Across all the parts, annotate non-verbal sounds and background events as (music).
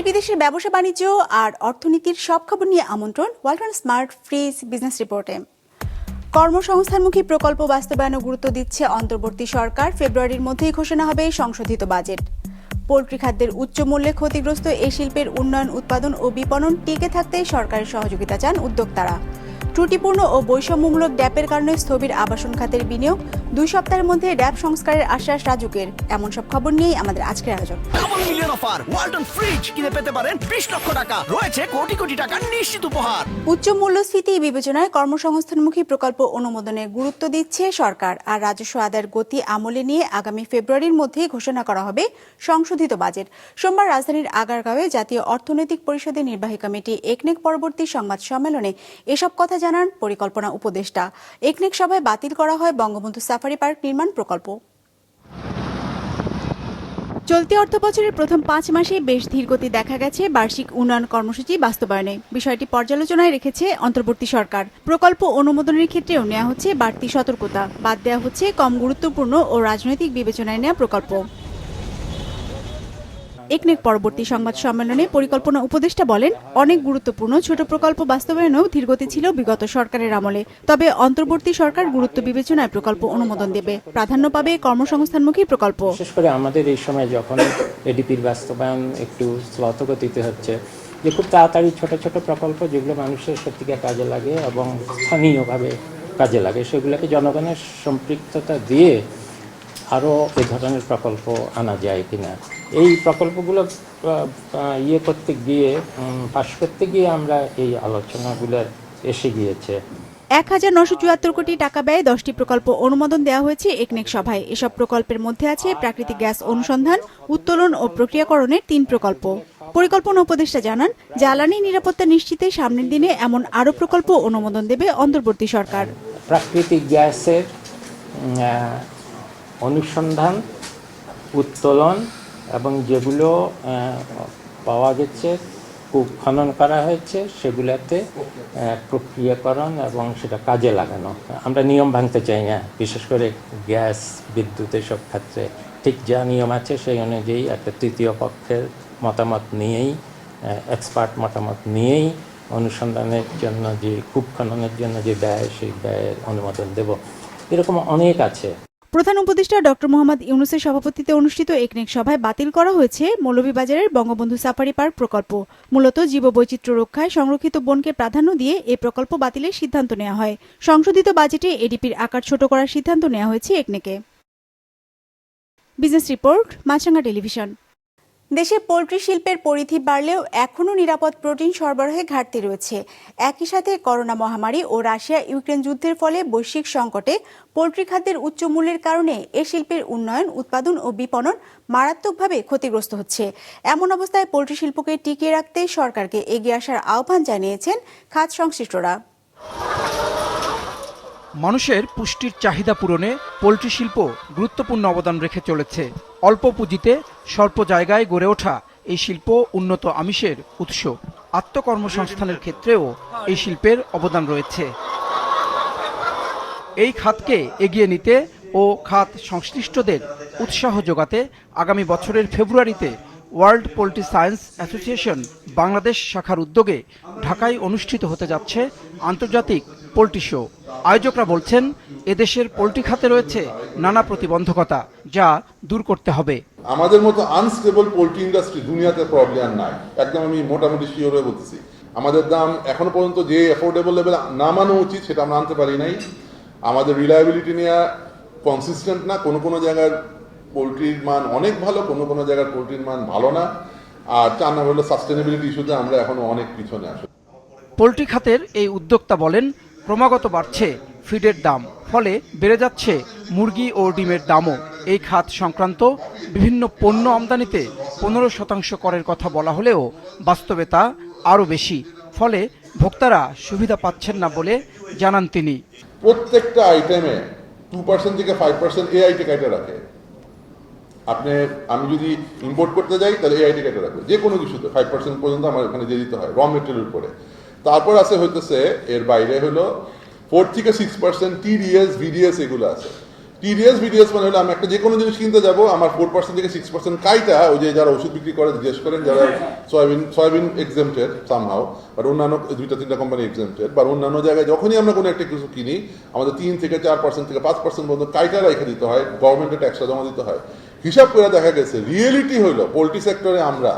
দেশ বিদেশের ব্যবসা বাণিজ্য আর অর্থনীতির সব খবর নিয়ে আমন্ত্রণ ওয়ালটন স্মার্ট ফ্রিজ বিজনেস রিপোর্টে। কর্মসংস্থানমুখী প্রকল্প বাস্তবায়নে গুরুত্ব দিচ্ছে অন্তর্বর্তী সরকার। ফেব্রুয়ারির মধ্যেই ঘোষণা হবে সংশোধিত বাজেট। পোল্ট্রি খাদ্যের উচ্চ মূল্যে ক্ষতিগ্রস্ত এই শিল্পের উন্নয়ন, উৎপাদন ও বিপণন টিকে থাকতে সরকারের সহযোগিতা চান উদ্যোক্তারা। ত্রুটিপূর্ণ ও বৈষম্যমূলক ড্যাপের কারণে স্থবির আবাসন খাতের বিনিয়োগ দুই সপ্তাহের মধ্যে ড্যাপ সংস্কারের আশ্বাস রাজুকের। এমন সব খবর নিয়েই আমাদের আজকের আয়োজন। Double million offer Walton fridge কিনে পেতে পারেন বিশ লক্ষ টাকা। রয়েছে কোটি কোটি টাকার নিশ্চিত উপহার। উচ্চ মূল্যস্ফীতি বিবেচনায় কর্মসংস্থানমুখী প্রকল্প অনুমোদনে গুরুত্ব দিচ্ছে সরকার আর রাজস্ব আদায়ের গতি আমলে নিয়ে আগামী ফেব্রুয়ারির মধ্যেই ঘোষণা করা হবে সংশোধিত বাজেট। সোমবার রাজধানীর আগারগাঁওয়ে জাতীয় অর্থনৈতিক পরিষদের নির্বাহী কমিটি একনেক পরবর্তী সংবাদ সম্মেলনে এসব কথা জানান পরিকল্পনা উপদেষ্টা। একনেক সভায় বাতিল করা হয় বঙ্গবন্ধু সাফারি পার্ক নির্মাণ প্রকল্প। চলতি অর্থ বছরের প্রথম পাঁচ মাসে বেশ ধীরগতি দেখা গেছে বার্ষিক উন্নয়ন কর্মসূচি বাস্তবায়নে। বিষয়টি পর্যালোচনায় রেখেছে অন্তর্বর্তী সরকার। প্রকল্প অনুমোদনের ক্ষেত্রেও নেওয়া হচ্ছে বাড়তি সতর্কতা। বাদ দেওয়া হচ্ছে কম গুরুত্বপূর্ণ ও রাজনৈতিক বিবেচনায় নেওয়া প্রকল্প। একনেক পরবর্তী সংবাদ সম্মেলনে পরিকল্পনা উপদেষ্টা বলেন, অনেক গুরুত্বপূর্ণ ছোট প্রকল্প বাস্তবায়নেও ধীরগতি ছিল বিগত সরকারের আমলে। তবে অন্তর্বর্তী সরকার গুরুত্ব বিবেচনায় প্রকল্প অনুমোদন দেবে। প্রাধান্য পাবে কর্মসংস্থানমুখী প্রকল্প। বিশেষ করে আমাদের এই সময় যখন এডিপির বাস্তবায়ন একটু শ্লথগতিতে হচ্ছে, যে খুব তাড়াতাড়ি ছোট ছোট প্রকল্প যেগুলো মানুষের সত্যিকার কাজে লাগে এবং স্থানীয়ভাবে কাজে লাগে, সেগুলোকে জনগণের সম্পৃক্ততা দিয়ে আরও এ ধরনের প্রকল্প আনা যায় কিনা। এই প্রকল্পগুলো ইয়ে করতে গিয়ে পাশ করতে গিয়ে আমরা এই আলোচনাগুলো এসে গিয়েছে। এক হাজার নশো চুয়াত্তর কোটি টাকা ব্যয়ে দশটি প্রকল্প অনুমোদন দেওয়া হয়েছে একনেক সভায়। এসব প্রকল্পের মধ্যে আছে প্রাকৃতিক গ্যাস অনুসন্ধান উত্তোলন ও প্রক্রিয়াকরণের তিন প্রকল্প। পরিকল্পনা উপদেষ্টা জানান জ্বালানি নিরাপত্তা নিশ্চিতে সামনের দিনে এমন আরও প্রকল্প অনুমোদন দেবে অন্তর্বর্তী সরকার। প্রাকৃতিক গ্যাসের অনুসন্ধান, উত্তোলন এবং যেগুলো পাওয়া গেছে কূপ খনন করা হয়েছে, সেগুলোতে প্রক্রিয়াকরণ এবং সেটা কাজে লাগানো। আমরা নিয়ম ভাঙতে চাই না, বিশেষ করে গ্যাস, বিদ্যুৎ এসব ক্ষেত্রে। ঠিক যা নিয়ম আছে সেই অনুযায়ী একটা তৃতীয় পক্ষের মতামত নিয়েই এক্সপার্ট মতামত নিয়েই অনুসন্ধানের জন্য যে কূপ খননের জন্য যে ব্যয়, সেই ব্যয়ের অনুমোদন দেব। এরকম অনেক আছে। প্রধান উপদেষ্টা ডক্টর মোহাম্মদ ইউনুসের সভাপতিত্বে অনুষ্ঠিত একনেক সভায় বাতিল করা হয়েছে মৌলভীবাজারের বঙ্গবন্ধু সাফারি পার্ক প্রকল্প। মূলত জীববৈচিত্র্য রক্ষায় সংরক্ষিত বনকে প্রাধান্য দিয়ে এই প্রকল্প বাতিলের সিদ্ধান্ত নেওয়া হয়। সংশোধিত বাজেটে এডিপির আকার ছোট করার সিদ্ধান্ত নেওয়া হয়েছে একনেকে। Business report Maasranga television. দেশে পোলট্রি শিল্পের পরিধি বাড়লেও এখনও নিরাপদ প্রোটিন সরবরাহে ঘাটতি রয়েছে। একই সাথে করোনা মহামারী ও রাশিয়া ইউক্রেন যুদ্ধের ফলে বৈশ্বিক সংকটে পোলট্রি খাদ্যের উচ্চ মূল্যের কারণে এ শিল্পের উন্নয়ন, উৎপাদন ও বিপণন মারাত্মকভাবে ক্ষতিগ্রস্ত হচ্ছে। এমন অবস্থায় পোলট্রি শিল্পকে টিকিয়ে রাখতে সরকারকে এগিয়ে আসার আহ্বান জানিয়েছেন খাত সংশ্লিষ্টরা। মানুষের পুষ্টির চাহিদা পূরণে পোলট্রি শিল্প গুরুত্বপূর্ণ অবদান রেখে চলেছে। অল্প পুঁজিতে স্বল্প জায়গায় গড়ে ওঠা এই শিল্প উন্নত আমিষের উৎস। আত্মকর্মসংস্থানের ক্ষেত্রেও এই শিল্পের অবদান রয়েছে। এই খাতকে এগিয়ে নিতে ও খাত সংশ্লিষ্টদের উৎসাহ যোগাতে আগামী বছরের ফেব্রুয়ারিতে world poultry science association Bangladesh শাখার উদ্যোগে ঢাকায় অনুষ্ঠিত হতে যাচ্ছে আন্তর্জাতিক পোলট্রি শো। আয়োজকরা বলছেন এদেশের পোলট্রি খাতে রয়েছে নানা প্রতিবন্ধকতা যা দূর করতে হবে। আমাদের মতো আনস্টেবল পোলট্রি ইন্ডাস্ট্রি দুনিয়াতে প্রবলেম নাই। একদম আমি মোটামুটি শিওর হয়ে বলতেছি। আমাদের দাম এখনও পর্যন্ত যে অ্যাফোর্ডেবল লেভেল নামানো উচিত সেটা আমরা আনতে পারি নাই। আমাদের রিলায়েবিলিটি নিয়ে কনসিস্টেন্ট না। কোনো কোনো জায়গার পোলট্রির মান অনেক ভালো কোনো কোনো জায়গার পোলট্রির মান ভালো না। আর চার নম্বর হলো সাস্টেনেবিলিটি ইস্যুতে আমরা এখনও অনেক পিছনে আসি পোলট্রি খাতের এই উদ্যোক্তা বলেন ক্রমাগত বাড়ছে ফিডের দাম, ফলে বেড়ে যাচ্ছে মুরগি ও ডিমের দামও। এই খাত সংক্রান্ত বিভিন্ন পণ্য আমদানিতে পনেরো শতাংশ করের কথা বলা হলেও বাস্তবে তা আরও বেশি, ফলে ভোক্তারা সুবিধা পাচ্ছেন না বলে জানান তিনি। প্রত্যেকটা আইটেমে টু পার্সেন্ট থেকে ফাইভ পার্সেন্ট এআইটি কেটে রাখে। আপনি, আমি যদি ইম্পোর্ট করতে যাই, তাহলে এআইটি কেটে রাখবে। যে কোনো কিছুতে ফাইভ পার্সেন্ট পর্যন্ত আমার ওখানে দিয়ে দিতে হয় র মেটেরিয়াল উপরে। তারপর আছে হইতেছে এর বাইরে হলো ফোর থেকে সিক্স পার্সেন্ট টিডিএস ভিডিএস এগুলো আছে। টিডিএস বিডিএস মানে হলো আমি একটা যে কোনো জিনিস কিনতে যাব আমার ফোর পার্সেন্ট থেকে সিক্স পার্সেন্ট কাইটা ওই যে যারা ওষুধ বিক্রি করে জিজ্ঞেস করেন যারা soybean soybean exempted somehow but অন্যান্য দুইটা তিনটা কোম্পানি এক্সামটেড বা অন্যান্য জায়গায় যখনই আমরা কোনো একটা কিছু কিনি আমাদের তিন থেকে চার পার্সেন্ট থেকে পাঁচ পার্সেন্ট পর্যন্ত কাইটা রেখে দিতে হয় গভর্নমেন্টের ট্যাক্সটা জমা দিতে হয়। হিসাব করে দেখা গেছে রিয়েলিটি হলো পোলট্রি সেক্টরে আমরা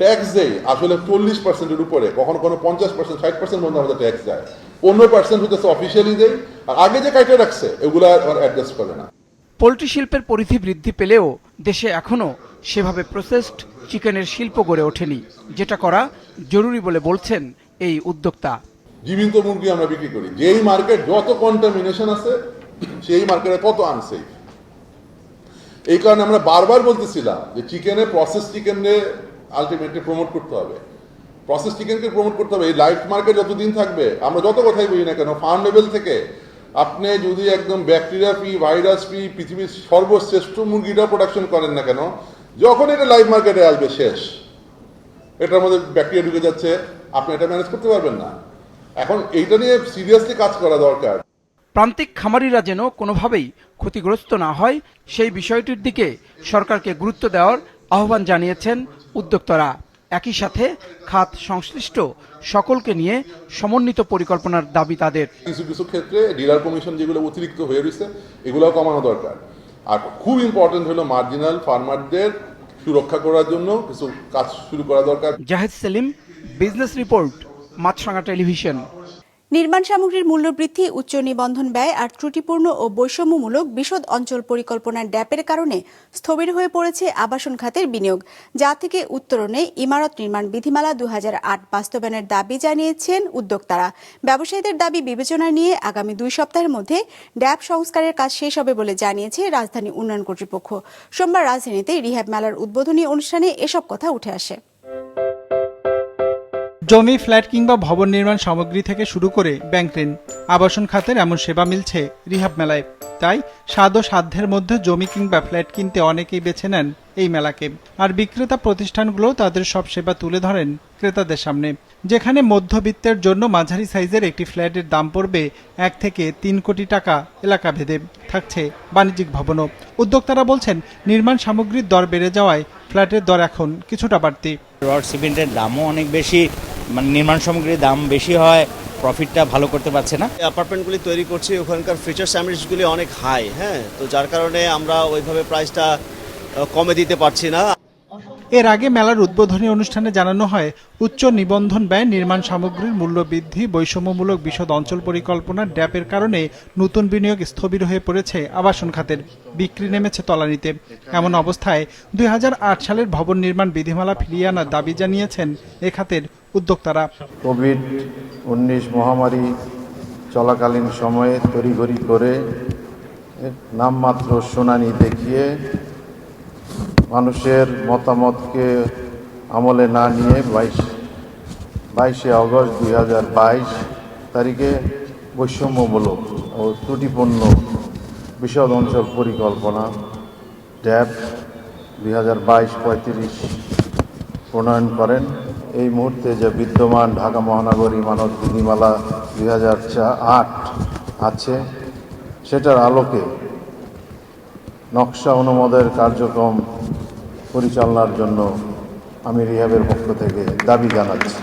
ট্যাক্স দেই আসলে চল্লিশ পার্সেন্টের উপরে কখনো কোনো পঞ্চাশ পার্সেন্ট ষাট পার্সেন্ট পর্যন্ত আমাদের ট্যাক্স যায়। পনেরো পার্সেন্ট হচ্ছে অফিসিয়ালি দেয় আর আগে যে কাইটা রাখছে এগুলো আর অ্যাডজাস্ট করে না। পোলট্রি শিল্পের পরিধি বৃদ্ধি পেলেও দেশে এখনও সেভাবে প্রসেসড চিকেনের শিল্প গড়ে ওঠেনি যেটা করা জরুরি বলে বলছেন এই উদ্যোক্তা। জীবিত মুরগি আমরা বিক্রি করি। যেই মার্কেট যত কন্টামিনেশন আছে সেই মার্কেটে তত আনসেফ এই কারণে আমরা বারবার বলতেছিলাম যে চিকেনে প্রসেস চিকেনে আলটিমেটলি প্রমোট করতে হবে। প্রসেস চিকেনকে প্রমোট করতে হবে। এই লাইফ মার্কেট যতদিন থাকবে, আমরা যত কথাই বলি না কেন ফার্ম লেভেল থেকে আপনি যদি একদম ব্যাকটেরিয়া ফ্রি ভাইরাস ফ্রি পৃথিবীর সর্বশ্রেষ্ঠ মুরগিটা প্রোডাকশন করেন না কেন, যখন এটা লাইভ মার্কেটে আসবে শেষ, এটার মধ্যে ব্যাকটেরিয়া ঢুকে যাচ্ছে, আপনি এটা ম্যানেজ করতে পারবেন না। এখন এইটা নিয়ে সিরিয়াসলি কাজ করা দরকার। প্রান্তিক খামারিরা যেন কোনোভাবেই ক্ষতিগ্রস্ত না হয়, সেই বিষয়টির দিকে সরকারকে গুরুত্ব দেওয়ার আহ্বান জানিয়েছেন উদ্যোক্তারা একই সাথে খাত সংশ্লিষ্ট সকলকে নিয়ে সমন্বিত পরিকল্পনার দাবি তাদের। কিছু কিছু ক্ষেত্রে ডিলার কমিশন যেগুলো অতিরিক্ত হয়ে রয়েছে এগুলো কমানো দরকার। আর খুব ইম্পর্টেন্ট হলো মার্জিনাল ফার্মারদের সুরক্ষা করার জন্য কিছু কাজ শুরু করা দরকার। Zahed Selim business report Maasranga television নির্মাণ সামগ্রীর মূল্যবৃদ্ধি উচ্চ নিবন্ধন ব্যয় আর ত্রুটিপূর্ণ ও বৈষম্যমূলক বিশদ অঞ্চল পরিকল্পনার ড্যাপের কারণে স্থবির হয়ে পড়েছে আবাসন খাতের বিনিয়োগ, যা থেকে উত্তরণে ইমারত নির্মাণ বিধিমালা দু হাজার আট বাস্তবায়নের দাবি জানিয়েছেন উদ্যোক্তারা। ব্যবসায়ীদের দাবি বিবেচনা নিয়ে আগামী দুই সপ্তাহের মধ্যে ড্যাপ সংস্কারের কাজ শেষ হবে বলে জানিয়েছে রাজধানী উন্নয়ন কর্তৃপক্ষ। সোমবার রাজধানীতে রিহ্যাব মেলার উদ্বোধনী অনুষ্ঠানে এসব কথা উঠে আসে। জমি, ফ্ল্যাট কিংবা ভবন নির্মাণ সামগ্রী থেকে শুরু করে ব্যাংক ঋণ, আবাসন খাতের এমন সেবা মিলছে রিহাব মেলায়। তাই স্বাদ ও সাধ্যের মধ্যে জমি কিংবা ফ্ল্যাট কিনতে অনেকেই বেছে নেন এই মেলাকে। আর বিক্রেতা প্রতিষ্ঠানগুলো তাদের সব সেবা তুলে ধরেন ক্রেতাদের সামনে। যেখানে মধ্যবিত্তের জন্য মাঝারি সাইজের একটি ফ্ল্যাটের দাম পড়বে এক থেকে তিন কোটি টাকা এলাকা ভেদে থাকছে বাণিজ্যিক ভবনও। উদ্যোক্তারা বলছেন, নির্মাণ সামগ্রীর দর বেড়ে যাওয়ায় ফ্ল্যাটের দর এখন কিছুটা বাড়তি। রড সিমেন্টের দামও অনেক বেশি মানে নির্মাণ সামগ্রীর দাম বেশি হয় প্রফিটটা ভালো করতে পারছে না। অ্যাপার্টমেন্টগুলি তৈরি করছি ওখানকার ফিচার স্যামিজগুলি অনেক হাই হ্যাঁ? তো যার কারণে আমরা ওইভাবে প্রাইসটা কমে দিতে পারছি না। এর আগে মেলার উদ্বোধনী অনুষ্ঠানে জানানো হয়, উচ্চ নিবন্ধন ব্যয়, নির্মাণ সামগ্রীর মূল্য বৃদ্ধি, বৈষম্যমূলক বিশদ অঞ্চল পরিকল্পনা, ড্যাপের কারণে নতুন বিনিয়োগ স্থবির হয়ে পড়েছে আবাসন খাতের। বিক্রি নেমেছে তলানিতে। এমন অবস্থায় দুই হাজার আট সালের ভবন নির্মাণ বিধিমালা ফিরিয়ে আনার দাবি জানিয়েছেন এ খাতের উদ্যোক্তারা। কোভিড উনিশ মহামারী চলাকালীন সময়ে তড়িঘড়ি করে নামমাত্র শুনানি দেখিয়ে মানুষের মতামতকে আমলে না নিয়ে বাইশ, বাইশে অগস্ট দুই হাজার বাইশ তারিখে বৈষম্যমূলক ও ত্রুটিপূর্ণ বিশদ অঞ্চল পরিকল্পনা, ড্যাব দুই হাজার বাইশ পঁয়ত্রিশ প্রণয়ন করেন। এই মুহূর্তে যে বিদ্যমান ঢাকা মহানগরী মানব বিধিমালা দুই হাজার আট আছে, সেটার আলোকে নকশা অনুমোদের কার্যক্রম পরিচালনার জন্য আমি রিহাবের পক্ষ থেকে দাবি জানাচ্ছি।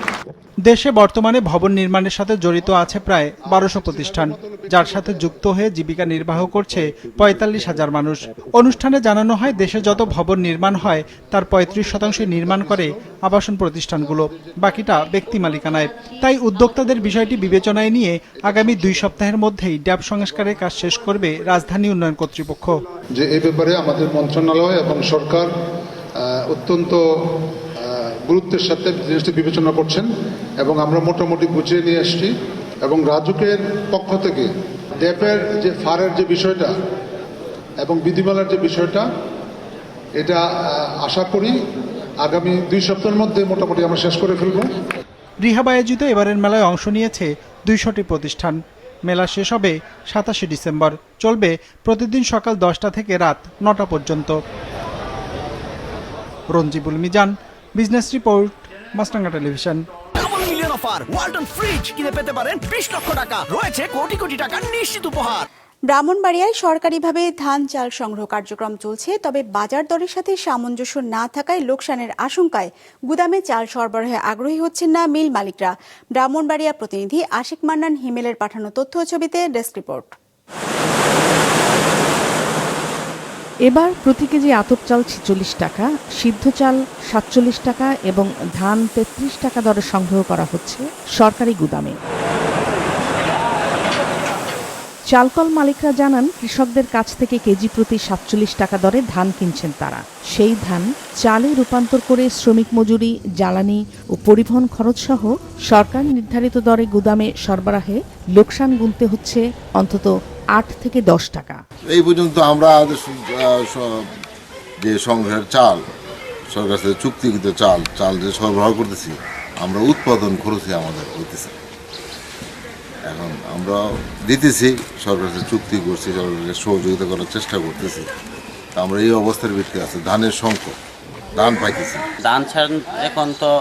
দেশে বর্তমানে ভবন নির্মাণের সাথে জড়িত আছে প্রায় বারোশো প্রতিষ্ঠান যার সাথে যুক্ত হয়ে জীবিকা নির্বাহ করছে পঁয়তাল্লিশ হাজার মানুষ। অনুষ্ঠানে জানানো হয় দেশে যত ভবন নির্মাণ হয় তার পঁয়ত্রিশ শতাংশ নির্মাণ করে আবাসন প্রতিষ্ঠানগুলো বাকিটা ব্যক্তি মালিকানায়। তাই উদ্যোক্তাদের বিষয়টি বিবেচনায় নিয়ে আগামী দুই সপ্তাহের মধ্যেই ড্যাব সংস্কারের কাজ শেষ করবে রাজধানী উন্নয়ন কর্তৃপক্ষ। যে এই ব্যাপারে আমাদের মন্ত্রণালয় এবং সরকার অত্যন্ত গুরুত্বের সাথে জিনিসটি বিবেচনা করছেন এবং আমরা মোটামুটি গুছিয়ে নিয়ে এসছি এবং রাজুকের পক্ষ থেকে ড্যাপের যে ফারের যে বিষয়টা এবং বিধিমালার যে বিষয়টা, এটা আশা করি আগামী দুই সপ্তাহের মধ্যে মোটামুটি আমরা শেষ করে ফেলব। রিহাব আয়োজিত এবারের মেলায় অংশ নিয়েছে দুইশটি প্রতিষ্ঠান। মেলা শেষ হবে সাতাশে ডিসেম্বর। চলবে প্রতিদিন সকাল দশটা থেকে রাত নটা পর্যন্ত। Ranjibul Mizan business report Maasranga television. Million offer Walton fridge কিনে পেতে পারেন বিশ লক্ষ টাকা। রয়েছে কোটি কোটি টাকার নিশ্চিত উপহার। ব্রাহ্মণবাড়িয়ায় সরকারিভাবে ধান চাল সংগ্রহ কার্যক্রম চলছে তবে বাজার দরের সাথে সামঞ্জস্য না থাকায় লোকসানের আশঙ্কায় গুদামে চাল সরবরাহে আগ্রহী হচ্ছেন না মিল মালিকরা। ব্রাহ্মণবাড়িয়া প্রতিনিধি আশিক মান্নান হিমেলের পাঠানো তথ্য ছবিতে ডেস্ক রিপোর্ট। এবার প্রতি কেজি আতপ চাল ছিচল্লিশ টাকা, সিদ্ধ চাল সাতচল্লিশ টাকা এবং ধান তেত্রিশ টাকা দরে সংগ্রহ করা হচ্ছে সরকারি গুদামে। চালকল মালিকরা জানান, কৃষকদের কাছ থেকে কেজি প্রতি সাতচল্লিশ টাকা দরে ধান কিনছেন তারা। সেই ধান চালে রূপান্তর করে শ্রমিক মজুরি, জ্বালানি ও পরিবহন খরচ সহ সরকার নির্ধারিত দরে গুদামে সরবরাহে লোকসান গুনতে হচ্ছে অন্তত আট থেকে দশ টাকা। এই পর্যন্ত আমরা যে সংগ্রহের চাল সরকার সাথে চুক্তিকৃত চাল চাল যে সরবরাহ করতেছি আমরা উৎপাদন খরচে আমাদের হইতেছে। এখন আমরা দিতেছি সরকারের সাথে চুক্তি করছি সরকারকে সহযোগিতা করার চেষ্টা করতেছি। তা আমরা এই অবস্থার ভিত্তি আছে। ধানের সংকট ধান পাইতেছি। ধান ছাড় এখন তো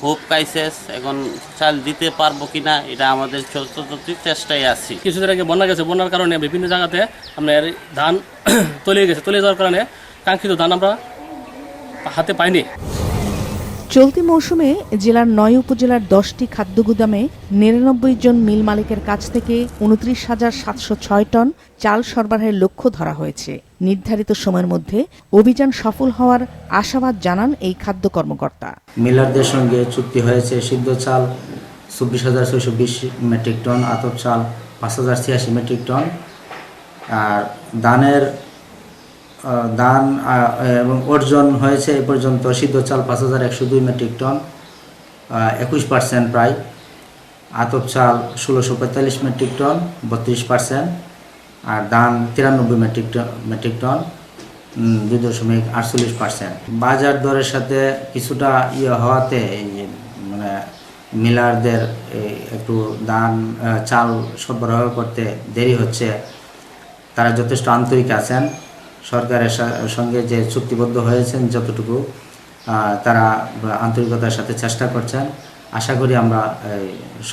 খুব ক্রাইসিস এখন চাল দিতে পারব কিনা এটা আমাদের চতুর্থ চেষ্টায় আছি। কিছুদিন আগে বন্যা গেছে বন্যার কারণে বিভিন্ন জায়গাতে আপনার ধান (coughs) তলিয়ে গেছে। তলিয়ে যাওয়ার কারণে কাঙ্ক্ষিত ধান আমরা হাতে পাইনি। চলতি মৌসুমে জেলার নয় উপজেলার দশটি খাদ্য গুদামে নিরানব্বই জন মিল মালিকের কাছ থেকে উনত্রিশ হাজার সাতশো ছয় টন চাল সরবরাহের লক্ষ্য ধরা হয়েছে। নির্ধারিত সময়ের মধ্যে অভিযান সফল হওয়ার আশাবাদ জানান এই খাদ্য কর্মকর্তা। মিলারদের সঙ্গে চুক্তি হয়েছে সিদ্ধ চাল চব্বিশ হাজার ছয়শো বিশ মেট্রিক টন, আতপ চাল পাঁচ হাজার ছিয়াশি মেট্রিক টন। আর দানের দান এবং অর্জন হয়েছে এ পর্যন্ত সিদ্ধ চাল পাঁচ হাজার একশো দুই মেট্রিক টন একুশ পার্সেন্ট প্রায়। আতপ চাল ষোলোশো পঁয়তাল্লিশ মেট্রিক টন, বত্রিশ পার্সেন্ট। আর ধান তিরানব্বই মেট্রিক মেট্রিক টন দুই দশমিক আটচল্লিশ পার্সেন্ট বাজার দরের সাথে কিছুটা ইয়ে হওয়াতে এই মানে মিলারদের একটু ধান চাল সরবরাহ করতে দেরি হচ্ছে, তারা যথেষ্ট আন্তরিক আছেন। সরকারের সঙ্গে যে চুক্তিবদ্ধ হয়েছেন যতটুকু তারা আন্তরিকতার সাথে চেষ্টা করছেন। আশা করি আমরা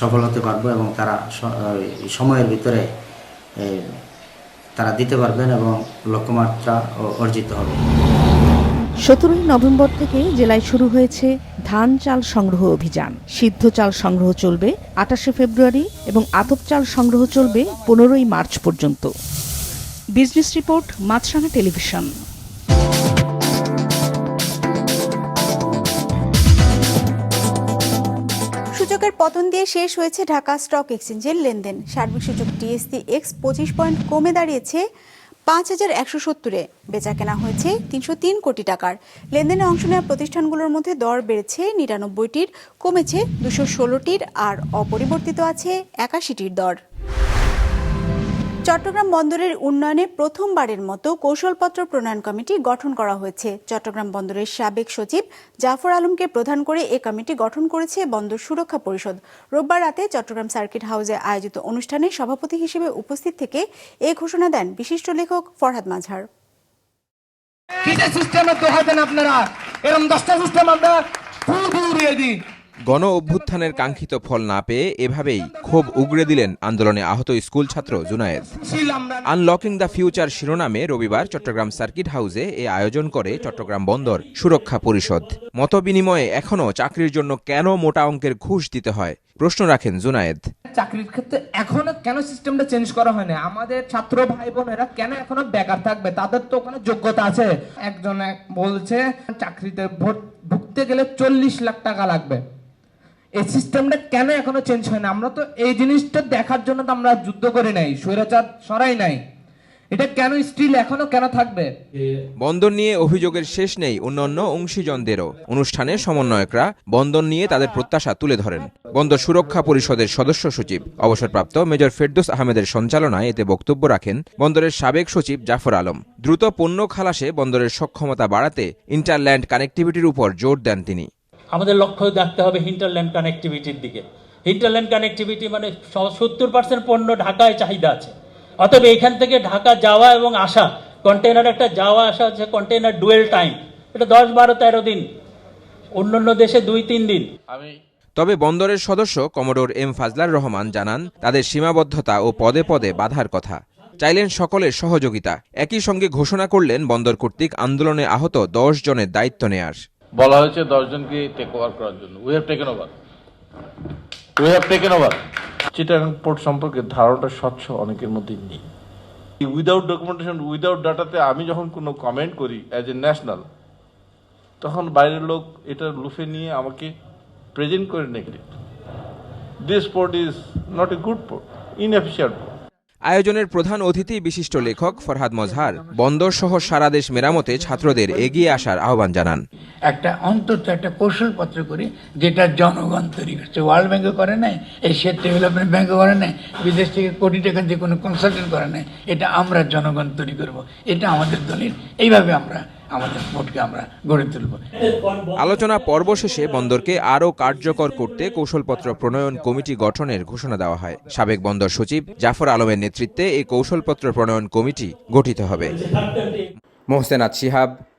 সফল হতে পারব এবং তারা সময়ের ভিতরে তারা দিতে পারবেন এবং লক্ষ্যমাত্রা অর্জিত হবে। সতেরোই নভেম্বর থেকে জেলায় শুরু হয়েছে ধান চাল সংগ্রহ অভিযান। সিদ্ধ চাল সংগ্রহ চলবে আটাশে ফেব্রুয়ারি এবং আতপ চাল সংগ্রহ চলবে পনেরোই মার্চ পর্যন্ত। Business report, Maasranga television. সূচকের পতন দিয়ে শেষ হয়েছে ঢাকা স্টক এক্সচেঞ্জের লেনদেন। সার্বিক সূচক টিএসসি এক্স পঁচিশ পয়েন্ট কমে দাঁড়িয়েছে পাঁচ হাজার একশো সত্তরে। বেচা কেনা হয়েছে তিনশো তিন কোটি টাকার। লেনদেনে অংশ নেওয়া প্রতিষ্ঠানগুলোর মধ্যে দর বেড়েছে নিরানব্বইটির, কমেছে দুশো ষোলোটির আর অপরিবর্তিত আছে একাশিটির দর। চট্টগ্রাম বন্দরের উন্নয়নে প্রথমবারের মতো কৌশলপত্র প্রণয়ন কমিটি গঠন করা হয়েছে। চট্টগ্রাম বন্দরের সাবেক সচিব জাফর আলমকে প্রধান করে এ কমিটি গঠন করেছে বন্দর সুরক্ষা পরিষদ। রোববার রাতে চট্টগ্রাম সার্কিট হাউসে আয়োজিত অনুষ্ঠানে সভাপতি হিসেবে উপস্থিত থেকে এ ঘোষণা দেন বিশিষ্ট লেখক ফরহাদ দোহাইবেন আপনারা? এরকম দশটা সিস্টেম আমরা দিই। গণ অভ্যুত্থানের কাঙ্ক্ষিত ফল না পেয়ে এভাবেই ক্ষোভ উগড়ে দিলেন আন্দোলনে আহত স্কুল ছাত্র জুনায়েদ। আনলকিং দ্য ফিউচার শিরোনামে রবিবার চট্টগ্রাম সার্কিট হাউসে এ আয়োজন করে চট্টগ্রাম বন্দর সুরক্ষা পরিষদ। মতবিনিময়ে এখনও চাকরির জন্য কেন মোটা অঙ্কের ঘুষ দিতে হয়? প্রশ্ন রাখেন জুনায়েদ। চাকরির ক্ষেত্রে এখনও কেন সিস্টেমটা চেঞ্জ করা হয়নি? আমাদের ছাত্র ভাই বোনেরা কেন এখনও বেকার থাকবে? তাদের তো ওখানে যোগ্যতা আছে। একজন এক বলছে, চাকরিতে ভোট ঢুকতে গেলে চল্লিশ লাখ টাকা লাগবে। এই সিস্টেমটা কেন এখনও চেঞ্জ হয় না? আমরা তো এই জিনিসটা দেখার জন্য তো আমরা যুদ্ধ করি নাই স্বৈরাচার সরাই নাই। এটা কেন স্টিল এখনও কেন থাকবে? বন্দর নিয়ে অভিযোগের শেষ নেই অন্যান্য অংশীজনদেরও। অনুষ্ঠানে সমন্বয়করা বন্দর নিয়ে তাদের প্রত্যাশা তুলে ধরেন। বন্দর সুরক্ষা পরিষদের সদস্য সচিব অবসরপ্রাপ্ত মেজর ফেরদৌস আহমেদের সঞ্চালনায় এতে বক্তব্য রাখেন বন্দরের সাবেক সচিব জাফর আলম। দ্রুত পণ্য খালাসে বন্দরের সক্ষমতা বাড়াতে ইন্টারল্যান্ড কানেক্টিভিটির উপর জোর দেন তিনি। আমাদের লক্ষ্য রাখতে হবে হিন্টারল্যান্ড কানেক্টিভিটির দিকে। হিন্টারল্যান্ড কানেক্টিভিটি মানে সত্তর পার্সেন্ট পণ্য ঢাকায় চাহিদা আছে। অতএব এখান থেকে ঢাকা যাওয়া এবং আসা কন্টেনার একটা যাওয়া আসা হচ্ছে কন্টেনার ডুয়েল টাইম এটা দশ বারো তেরো দিন। অন্যান্য দেশে দুই তিন দিন। আমি তবে বন্দরের সদস্য কমোডোর এম ফাজলার রহমান জানান তাদের সীমাবদ্ধতা ও পদে পদে বাধার কথা। চাইলেন সকলের সহযোগিতা। একই সঙ্গে ঘোষণা করলেন বন্দর কর্তৃক আন্দোলনে আহত দশ জনের দায়িত্ব নেয়ার। বলা হয়েছে দশজনকে টেক ওভার করার জন্য। We have taken over we have taken over Chittagong port সম্পর্কে ধারণাটা স্বচ্ছ অনেকের মধ্যে নেই। উইদাউট ডকুমেন্টেশন উইদাউট ডাটাতে আমি যখন কোনো কমেন্ট করি অ্যাজ এ ন্যাশনাল তখন বাইরের লোক এটা লুফে নিয়ে আমাকে প্রেজেন্ট করে negative this port is not a good port inefficient port আয়োজনের প্রধান অতিথি বিশিষ্ট লেখক ফরহাদ মজহার বন্দর সহ সারা দেশ মেরামতে ছাত্রদের এগিয়ে আসার আহ্বান জানান। একটা অন্তত একটা কৌশলপত্র করি যেটা জনগণ তৈরি করছে। ওয়ার্ল্ড ব্যাংকে করে নাই এশিয়ার ডেভেলপমেন্ট ব্যাংকে করে নাই বিদেশ থেকে কোটি টাকা যে কোনো কনসালটেন্ট করে নাই এটা আমরা জনগণ তৈরি করব। এটা আমাদের দলের এইভাবে আমরা আমাদের ভোটকে আমরা গড়ে তুলব। আলোচনা পর্ব শেষে বন্দরকে আরও কার্যকর করতে কৌশলপত্র প্রণয়ন কমিটি গঠনের ঘোষণা দেওয়া হয়। সাবেক বন্দর সচিব জাফর আলমের নেতৃত্বে এই কৌশলপত্র প্রণয়ন কমিটি গঠিত হবে। Mohsenat Shihab